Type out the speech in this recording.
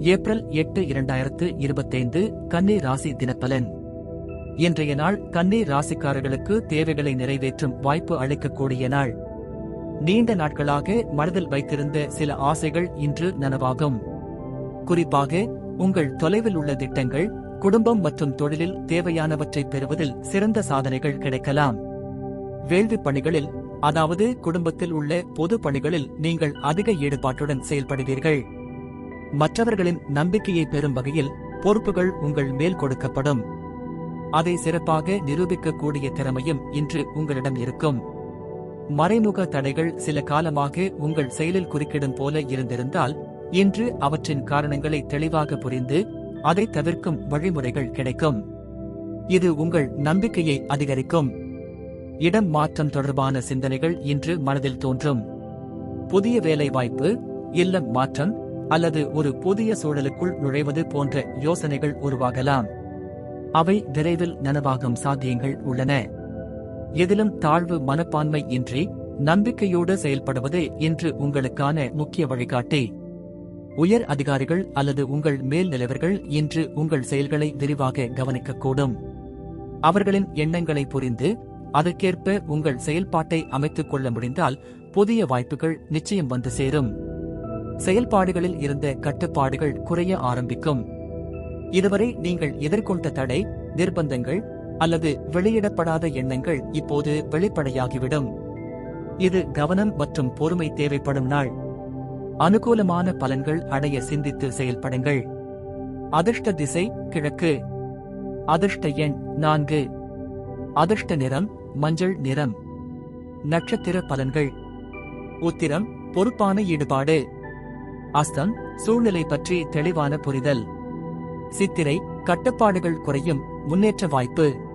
April எட்டு இரண்டாயிரத்து இருபத்தைந்து கன்னி ராசி தினப்பலன். இன்றைய நாள் கன்னி ராசிக்காரர்களுக்கு தேவைகளை நிறைவேற்றும் வாய்ப்பு அளிக்கக்கூடிய நாள். நீண்ட நாட்களாக மனதில் வைத்திருந்த சில ஆசைகள் இன்று நனவாகும். குறிப்பாக உங்கள் தொலைவில் உள்ள திட்டங்கள் குடும்பம் மற்றும் தொழிலில் தேவையானவற்றை பெறுவதில் சிறந்த சாதனைகள் கிடைக்கலாம். வேள்வி பணிகளில் அதாவது குடும்பத்தில் உள்ள பொது பணிகளில் நீங்கள் அதிக ஈடுபாட்டுடன் செயல்படுவீர்கள். மற்றவர்களின் நம்பிக்கையை பெறும் வகையில் பொறுப்புகள் உங்கள் மேல் கொடுக்கப்படும். அதை சிறப்பாக நிரூபிக்கக்கூடிய திறமையும் இன்று உங்களிடம் இருக்கும். மறைமுக தடைகள் சில காலமாக உங்கள் செயலில் குறுக்கிடும் போல இருந்திருந்தால் இன்று அவற்றின் காரணங்களை தெளிவாக புரிந்து அதை தவிர்க்கும் வழிமுறைகள் கிடைக்கும். இது உங்கள் நம்பிக்கையை அதிகரிக்கும். இடம் மாற்றம் தொடர்பான சிந்தனைகள் இன்று மனதில் தோன்றும். புதிய வேலை வாய்ப்பு இல்லம் மாற்றம் அல்லது ஒரு புதிய சூழலுக்குள் நுழைவது போன்ற யோசனைகள் உருவாகலாம். அவை விரைவில் நனவாகும் சாத்தியங்கள் உள்ளன. எதிலும் தாழ்வு மனப்பான்மை இன்றி நம்பிக்கையோடு செயல்படுவது இன்று உங்களுக்கான முக்கிய வழிகாட்டி. உயர் அதிகாரிகள் அல்லது உங்கள் மேல் நிலவர்கள் இன்று உங்கள் செயல்களை விரிவாக கவனிக்கக்கூடும். அவர்களின் எண்ணங்களை புரிந்து அதற்கேற்ப உங்கள் செயல்பாட்டை அமைத்துக் கொள்ள முடிந்தால் புதிய வாய்ப்புகள் நிச்சயம் வந்து சேரும். செயல்பாடுகளில் இருந்த கட்டுப்பாடுகள் குறைய ஆரம்பிக்கும். இதுவரை நீங்கள் எதிர்கொண்ட தடை நிர்பந்தங்கள் அல்லது வெளியிடப்படாத எண்ணங்கள் இப்போது வெளிப்படையாகிவிடும். இது கவனம் மற்றும் பொறுமை தேவைப்படும் நாள். அனுகூலமான பலன்கள் அடைய சிந்தித்து செயல்படுங்கள். அதிர்ஷ்ட திசை கிழக்கு. அதிர்ஷ்ட எண் நான்கு. அதிர்ஷ்ட நிறம் மஞ்சள் நிறம். நட்சத்திர பலன்கள். உத்திரம் பொறுப்பான ஈடுபாடு. அஸ்தம் சூழ்நிலை பற்றி தெளிவான புரிதல். சித்திரை கட்டுப்பாடுகள் குறையும் முன்னேற்ற வாய்ப்பு.